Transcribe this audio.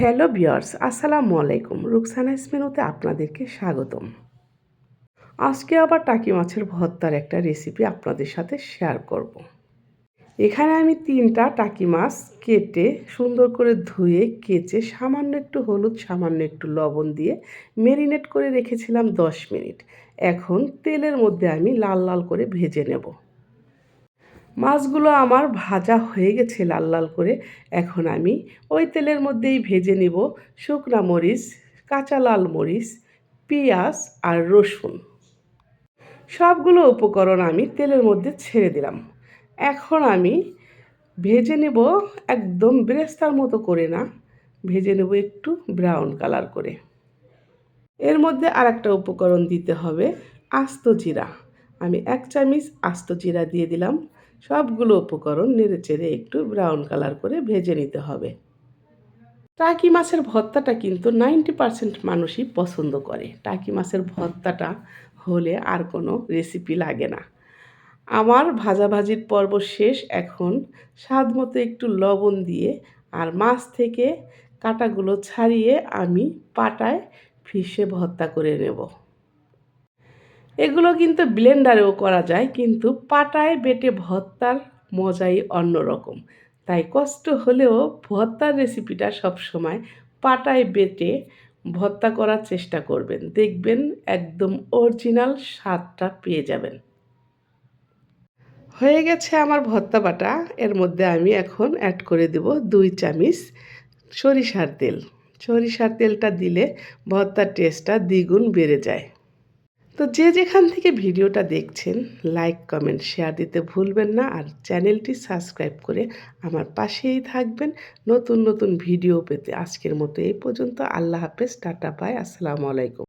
Hello বিয়ার্স আসসালামু আলাইকুম। রুকসানা ইসমেনুতে আপনাদেরকে স্বাগতম। আজকে আবার টাকি মাছের ভর্তার একটা রেসিপি আপনাদের সাথে শেয়ার করব। এখানে আমি তিনটা টাকি মাছ কেটে সুন্দর করে ধুয়ে, কেচে সামান্য একটু হলুদ, সামান্য একটু লবণ দিয়ে মেরিনেট করে রেখেছিলাম দশ মিনিট। এখন তেলের মধ্যে আমি লাল লাল করে ভেজে নেব। মাছগুলো আমার ভাজা হয়ে গেছে লাল লাল করে। এখন আমি ওই তেলের মধ্যেই ভেজে নিব শুকনা মরিচ, কাঁচা লাল মরিচ, পেঁয়াজ আর রসুন। সবগুলো উপকরণ আমি তেলের মধ্যে ছেড়ে দিলাম। এখন আমি ভেজে নেব একদম ব্রেস্তার মতো করে না, ভেজে নেব একটু ব্রাউন কালার করে। এর মধ্যে আর একটা উপকরণ দিতে হবে, আস্ত জিরা। আমি এক চামচ আস্ত জিরা দিয়ে দিলাম। সবগুলো উপকরণ নেড়ে চেড়ে একটু ব্রাউন কালার করে ভেজে নিতে হবে। টাকি মাছের ভর্তাটা কিন্তু নাইনটি পারসেন্ট মানুষই পছন্দ করে। টাকি মাছের ভর্তাটা হলে আর কোনো রেসিপি লাগে না। আমার ভাজাভাজির পর্ব শেষ। এখন স্বাদ মতো একটু লবণ দিয়ে আর মাছ থেকে কাটাগুলো ছাড়িয়ে আমি পাটায় ফিসে ভর্তা করে নেব। এগুলো কিন্তু ব্লেন্ডারেও করা যায়, কিন্তু পাটায় বেটে ভর্তার মজাই অন্যরকম। তাই কষ্ট হলেও ভর্তার রেসিপিটা সবসময় পাটায় বেটে ভর্তা করার চেষ্টা করবেন। দেখবেন একদম অরিজিনাল স্বাদটা পেয়ে যাবেন। হয়ে গেছে আমার ভর্তা বাটা। এর মধ্যে আমি এখন অ্যাড করে দেব দুই চামিচ সরিষার তেল। সরিষার তেলটা দিলে ভর্তার টেস্টটা দ্বিগুণ বেড়ে যায়। তো যে যেখান থেকে ভিডিওটা দেখছেন লাইক কমেন্ট শেয়ার দিতে ভুলবেন না আর চ্যানেলটি সাবস্ক্রাইব করে আমার পাশেই থাকবেন। নতুন নতুন ভিডিও পেতে আজকের মতো এই পর্যন্ত। আল্লাহ হাফেজ, টাটা পায় আসসালামু আলাইকুম।